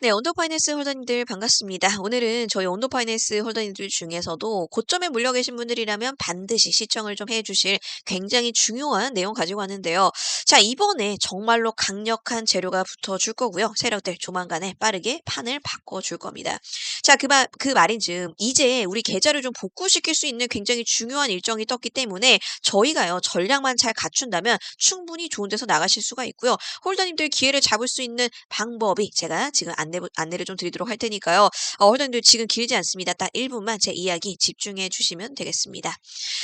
네, 온도파이낸스 홀더님들 반갑습니다. 오늘은 저희 온도파이낸스 홀더님들 중에서도 고점에 물려 계신 분들이라면 반드시 시청을 좀 해주실 굉장히 중요한 내용 가지고 왔는데요. 자, 이번에 정말로 강력한 재료가 붙어줄 거고요. 세력들 조만간에 빠르게 판을 바꿔줄 겁니다. 자, 그 말, 그 말인즉 이제 우리 계좌를 좀 복구시킬 수 있는 굉장히 중요한 일정이 떴기 때문에 저희가요, 전략만 잘 갖춘다면 충분히 좋은 데서 나가실 수가 있고요. 홀더님들 기회를 잡을 수 있는 방법이 제가 지금 안내, 안내를 좀 드리도록 할 테니까요. 어, 홀더님들 지금 길지 않습니다. 딱 1분만 제 이야기 집중해 주시면 되겠습니다.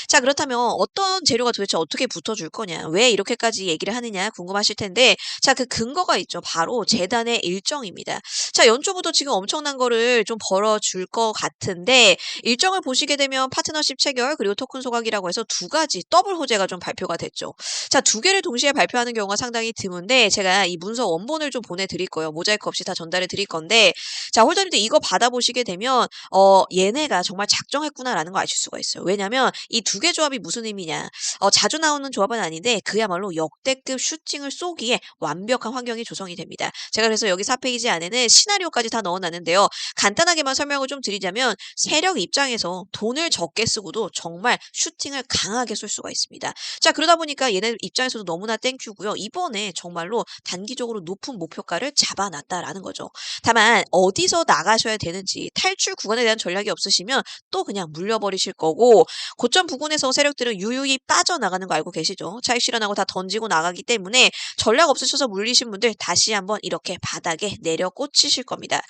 자, 그렇다면 어떤 재료가 도대체 어떻게 붙어줄 거냐, 왜 이렇게까지 얘기를 하느냐 궁금하실 텐데, 자, 그 근거가 있죠. 바로 재단의 일정입니다. 자, 연초부터 지금 엄청난 거를 좀 벌 어줄 것 같은데, 일정을 보시게 되면 파트너십 체결, 그리고 토큰 소각이라고 해서 두 가지 더블 호재가 좀 발표가 됐죠. 자, 두 개를 동시에 발표하는 경우가 상당히 드문데, 제가 이 문서 원본을 좀 보내드릴 거예요. 모자이크 없이 다 전달해 드릴 건데, 자, 홀더님들 이거 받아보시게 되면, 어, 얘네가 정말 작정했구나라는 거 아실 수가 있어요. 왜냐면 이 두 개 조합이 무슨 의미냐. 어, 자주 나오는 조합은 아닌데, 그야말로 역대급 슈팅을 쏘기에 완벽한 환경이 조성이 됩니다. 제가 그래서 여기 4페이지 안에는 시나리오까지 다 넣어놨는데요. 간단하게 만 설명을 좀 드리자면, 세력 입장에서 돈을 적게 쓰고도 정말 슈팅을 강하게 쏠 수가 있습니다. 자, 그러다 보니까 얘네 입장에서도 너무나 땡큐고요. 이번에 정말로 단기적으로 높은 목표가를 잡아놨다라는 거죠. 다만 어디서 나가셔야 되는지 탈출 구간에 대한 전략이 없으시면 또 그냥 물려버리실 거고 고점 부근에서 세력들은 유유히 빠져나가는 거 알고 계시죠? 차익 실현하고 다 던지고 나가기 때문에 전략 없으셔서 물리신 분들 다시 한번 이렇게 바닥에 내려 꽂히실 겁니다.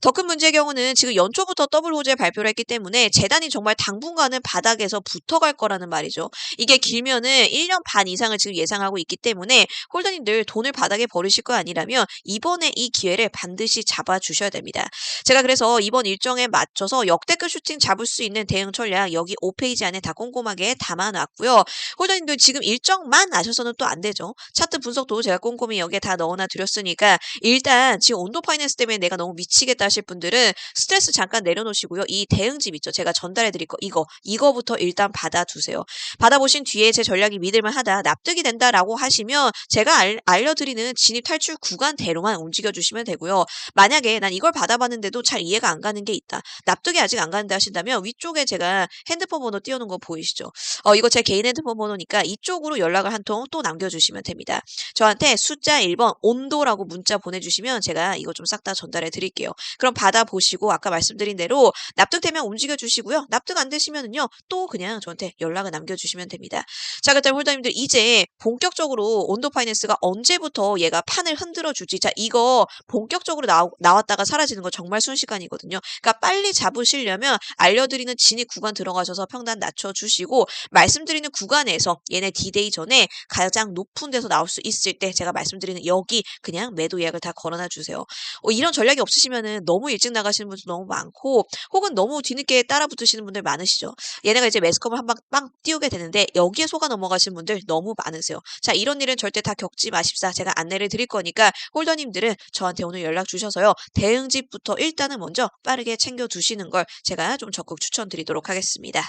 더 큰 문제의 경우는 지금 연초부터 더블 호재 발표를 했기 때문에 재단이 정말 당분간은 바닥에서 붙어갈 거라는 말이죠. 이게 길면은 1년 반 이상을 지금 예상하고 있기 때문에 홀더님들 돈을 바닥에 버리실 거 아니라면 이번에 이 기회를 반드시 잡아 주셔야 됩니다. 제가 그래서 이번 일정에 맞춰서 역대급 슈팅 잡을 수 있는 대응 전략 여기 5페이지 안에 다 꼼꼼하게 담아놨고요. 홀더님들 지금 일정만 아셔서는 또 안 되죠. 차트 분석도 제가 꼼꼼히 여기에 다 넣어놔 드렸으니까 일단 지금 온도 파이낸스 때문에 내가 너무 미치겠다 하실 분들은 스트레스 잠깐 내려놓으시고요. 이 대응집 있죠. 제가 전달해 드릴 거 이거 이거부터 일단 받아두세요. 받아보신 뒤에 제 전략이 믿을만하다 납득이 된다라고 하시면 제가 알, 알려드리는 진입 탈출 구간대로만 움직여 주시면 되고요. 만약에 난 이걸 받아봤는데도 잘 이해가 안 가는 게 있다. 납득이 아직 안 가는데 하신다면 위쪽에 제가 핸드폰 번호 띄워놓은 거 보이시죠? 어, 이거 제 개인 핸드폰 번호니까 이쪽으로 연락을 한 통 또 남겨주시면 됩니다. 저한테 숫자 1번 온도라고 문자 보내주시면 제가 이거 좀 싹 다 전달해 드릴게요. 그럼 받아보시고 아까 말씀드린 대로 납득되면 움직여 주시고요. 납득 안 되시면은요. 또 그냥 저한테 연락을 남겨 주시면 됩니다. 자, 그렇다면 홀더님들 이제 본격적으로 온도 파이낸스가 언제부터 얘가 판을 흔들어 주지? 자, 이거 본격적으로 나, 나왔다가 사라지는 거 정말 순식간이거든요. 그러니까 빨리 잡으시려면 알려드리는 진입 구간 들어가셔서 평단 낮춰 주시고 말씀드리는 구간에서 얘네 디데이 전에 가장 높은 데서 나올 수 있을 때 제가 말씀드리는 여기 그냥 매도 예약을 다 걸어놔 주세요. 어, 이런 전략이 없으시면은 너무 일찍 나가시는 분들 너무 많고 혹은 너무 뒤늦게 따라 붙으시는 분들 많으시죠. 얘네가 이제 매스컴을 한 방 빵 띄우게 되는데 여기에 속아 넘어가시는 분들 너무 많으세요. 자, 이런 일은 절대 다 겪지 마십사. 제가 안내를 드릴 거니까 홀더님들은 저한테 오늘 연락 주셔서요. 대응집부터 일단은 먼저 빠르게 챙겨 두시는 걸 제가 좀 적극 추천드리도록 하겠습니다.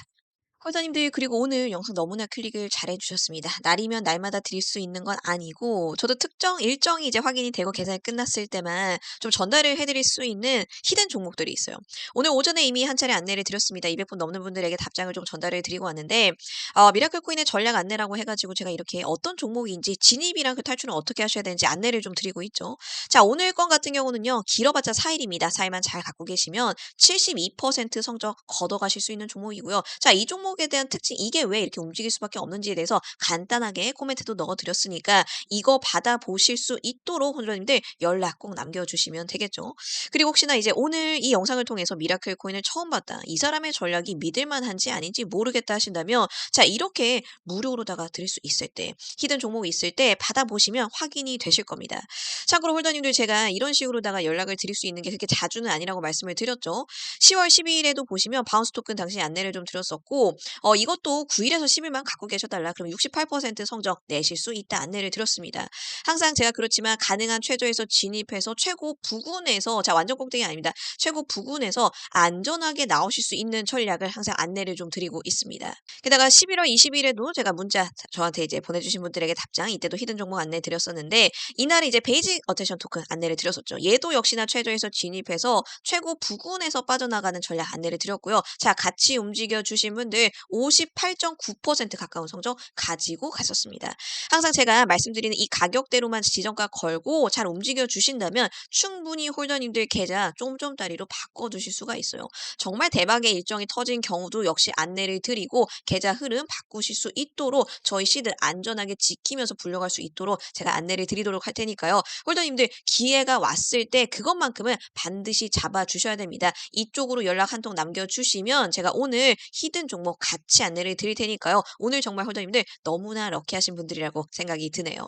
홀더님들 그리고 오늘 영상 너무나 클릭을 잘 해주셨습니다. 날이면 날마다 드릴 수 있는 건 아니고 저도 특정 일정이 이제 확인이 되고 계산이 끝났을 때만 좀 전달을 해드릴 수 있는 히든 종목들이 있어요. 오늘 오전에 이미 한 차례 안내를 드렸습니다. 200분 넘는 분들에게 답장을 좀 전달을 드리고 왔는데 어, 미라클 코인의 전략 안내라고 해가지고 제가 이렇게 어떤 종목인지 진입이랑 그 탈출은 어떻게 하셔야 되는지 안내를 좀 드리고 있죠. 자 오늘 건 같은 경우는요. 길어봤자 4일입니다. 4일만 잘 갖고 계시면 72% 성적 걷어가실 수 있는 종목이고요. 자 이 종목 종목에 대한 특징 이게 왜 이렇게 움직일 수밖에 없는지에 대해서 간단하게 코멘트도 넣어드렸으니까 이거 받아보실 수 있도록 혼조님들 연락 꼭 남겨주시면 되겠죠. 그리고 혹시나 이제 오늘 이 영상을 통해서 미라클 코인을 처음 봤다. 이 사람의 전략이 믿을만한지 아닌지 모르겠다 하신다면 자 이렇게 무료로다가 드릴 수 있을 때 히든 종목이 있을 때 받아보시면 확인이 되실 겁니다. 참고로 홀더님들 제가 이런 식으로다가 연락을 드릴 수 있는 게 그렇게 자주는 아니라고 말씀을 드렸죠. 10월 12일에도 보시면 바운스 토큰 당시 안내를 좀 드렸었고 어 이것도 9 일에서 10 일만 갖고 계셔 달라 그럼 68% 성적 내실 수 있다 안내를 드렸습니다. 항상 제가 그렇지만 가능한 최저에서 진입해서 최고 부군에서 자 완전 꼭대기 아닙니다. 최고 부군에서 안전하게 나오실 수 있는 전략을 항상 안내를 좀 드리고 있습니다. 게다가 11월 20일에도 제가 문자 저한테 이제 보내주신 분들에게 답장 이때도 히든 종목 안내 드렸었는데 이날 이제 베이직 어텐션 토큰 안내를 드렸었죠. 얘도 역시나 최저에서 진입해서 최고 부군에서 빠져나가는 전략 안내를 드렸고요. 자 같이 움직여 주신 분들 58.9% 가까운 성적 가지고 갔었습니다. 항상 제가 말씀드리는 이 가격대로만 지정가 걸고 잘 움직여 주신다면 충분히 홀더님들 계좌 쫌쫌다리로 바꿔두실 수가 있어요. 정말 대박의 일정이 터진 경우도 역시 안내를 드리고 계좌 흐름 바꾸실 수 있도록 저희 시드 안전하게 지키면서 불려갈 수 있도록 제가 안내를 드리도록 할 테니까요. 홀더님들 기회가 왔을 때 그것만큼은 반드시 잡아주셔야 됩니다. 이쪽으로 연락 한 통 남겨주시면 제가 오늘 히든 종목 같이 안내를 드릴 테니까요. 오늘 정말 홀더님들 너무나 럭키하신 분들이라고 생각이 드네요.